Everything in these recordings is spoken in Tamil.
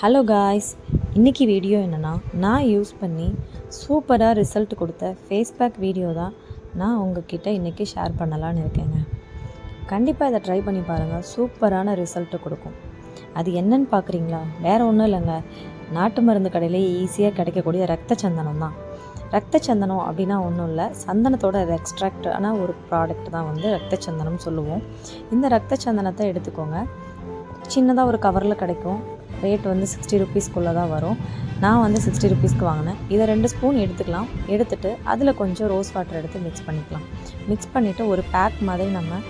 ஹலோ காய்ஸ் இன்றைக்கி வீடியோ என்னென்னா நான் யூஸ் பண்ணி சூப்பராக ரிசல்ட் கொடுத்த ஃபேஸ் பேக் வீடியோ தான் நான் உங்ககிட்ட இன்றைக்கி ஷேர் பண்ணலான்னு இருக்கேங்க. கண்டிப்பாக இதை ட்ரை பண்ணி பாருங்கள் சூப்பரான ரிசல்ட்டு கொடுக்கும். அது என்னன்னு பார்க்குறீங்களா வேறு ஒன்றும் இல்லைங்க. நாட்டு மருந்து கடையிலேயே ஈஸியாக கிடைக்கக்கூடிய ரத்த சந்தனம் தான். ரத்த சந்தனம் அப்படின்னா ஒன்றும் இல்லை. சந்தனத்தோட எக்ஸ்ட்ராக்டான ஒரு ப்ராடக்ட் தான் வந்து ரத்த சந்தனம் சொல்லுவோம். இந்த ரத்த சந்தனத்தை எடுத்துக்கோங்க. சின்னதாக ஒரு கவரில் கிடைக்கும். ரேட் வந்து சிக்ஸ்டி ருபீஸ்க்குள்ளே தான் வரும். நான் வந்து சிக்ஸ்டி ருபீஸ்க்கு வாங்கினேன். இதை ரெண்டு ஸ்பூன் எடுத்துக்கலாம். எடுத்துகிட்டு அதில் கொஞ்சம் ரோஸ் வாட்டர் எடுத்து மிக்ஸ் பண்ணிக்கலாம். மிக்ஸ் பண்ணிவிட்டு ஒரு பேக் மாதிரி நம்ம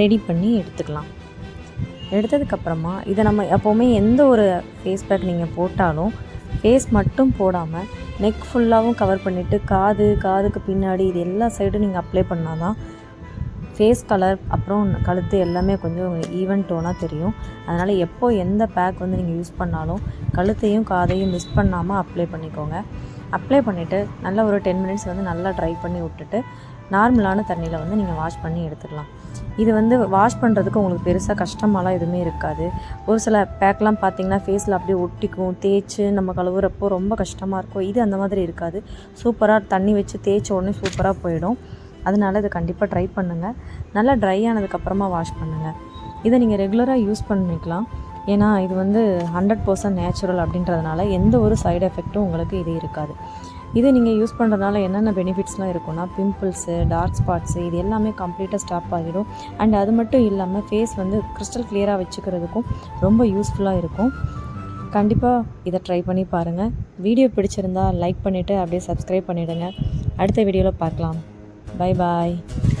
ரெடி பண்ணி எடுத்துக்கலாம். எடுத்ததுக்கப்புறமா இதை நம்ம எப்போவுமே எந்த ஒரு ஃபேஸ் பேக் நீங்கள் போட்டாலும் ஃபேஸ் மட்டும் போடாமல் நெக் ஃபுல்லாகவும் கவர் பண்ணிவிட்டு காது காதுக்கு பின்னாடி இது எல்லா சைடும் நீங்கள் அப்ளை பண்ணால் தான் ஃபேஸ் கலர் அப்புறம் கழுத்து எல்லாமே கொஞ்சம் ஈவன் டோனாக தெரியும். அதனால் எப்போ எந்த பேக் வந்து நீங்கள் யூஸ் பண்ணாலும் கழுத்தையும் காதையும் மிஸ் பண்ணாமல் அப்ளை பண்ணிக்கோங்க. அப்ளை பண்ணிவிட்டு நல்லா ஒரு டென் மினிட்ஸ் வந்து நல்லா ட்ரை பண்ணி விட்டுட்டு நார்மலான தண்ணியில் வந்து நீங்கள் வாஷ் பண்ணி எடுத்துக்கலாம் இது வந்து வாஷ் பண்ணுறதுக்கு உங்களுக்கு பெருசாக கஷ்டமாலாம் எதுவுமே இருக்காது. ஒரு சில பேக்லாம் பார்த்தீங்கன்னா ஃபேஸில் அப்படியே ஒட்டிக்கும் தேய்ச்சி நம்ம கழுவுறப்போ ரொம்ப கஷ்டமாக இருக்கும். இது அந்த மாதிரி இருக்காது. சூப்பராக தண்ணி வச்சு தேய்ச்ச உடனே சூப்பராக போயிடும். அதனால் இதை கண்டிப்பாக ட்ரை பண்ணுங்கள் நல்லா ட்ரை ஆனதுக்கப்புறமா வாஷ் பண்ணுங்கள் இதை நீங்கள் ரெகுலராக யூஸ் பண்ணிக்கலாம். ஏன்னா இது வந்து ஹண்ட்ரட் பர்சன்ட் நேச்சுரல் அப்படின்றதுனால எந்த ஒரு சைடு எஃபெக்ட்டும் உங்களுக்கு இது இருக்காது. இது நீங்கள் யூஸ் பண்ணுறதுனால என்னென்ன பெனிஃபிட்ஸ்லாம் இருக்குன்னா பிம்பிள்ஸு டார்க் ஸ்பாட்ஸு இது எல்லாமே கம்ப்ளீட்டாக ஸ்டாப் ஆகிடும். அண்ட் அது மட்டும் இல்லாமல் ஃபேஸ் வந்து கிறிஸ்டல் கிளியராக வச்சுக்கிறதுக்கும் ரொம்ப யூஸ்ஃபுல்லாக இருக்கும். கண்டிப்பாக இதை ட்ரை பண்ணி பாருங்கள் வீடியோ பிடிச்சிருந்தா லைக் பண்ணிவிட்டு அப்படியே சப்ஸ்கிரைப் பண்ணிவிடுங்க அடுத்த வீடியோவில் பார்க்கலாம். Bye-bye.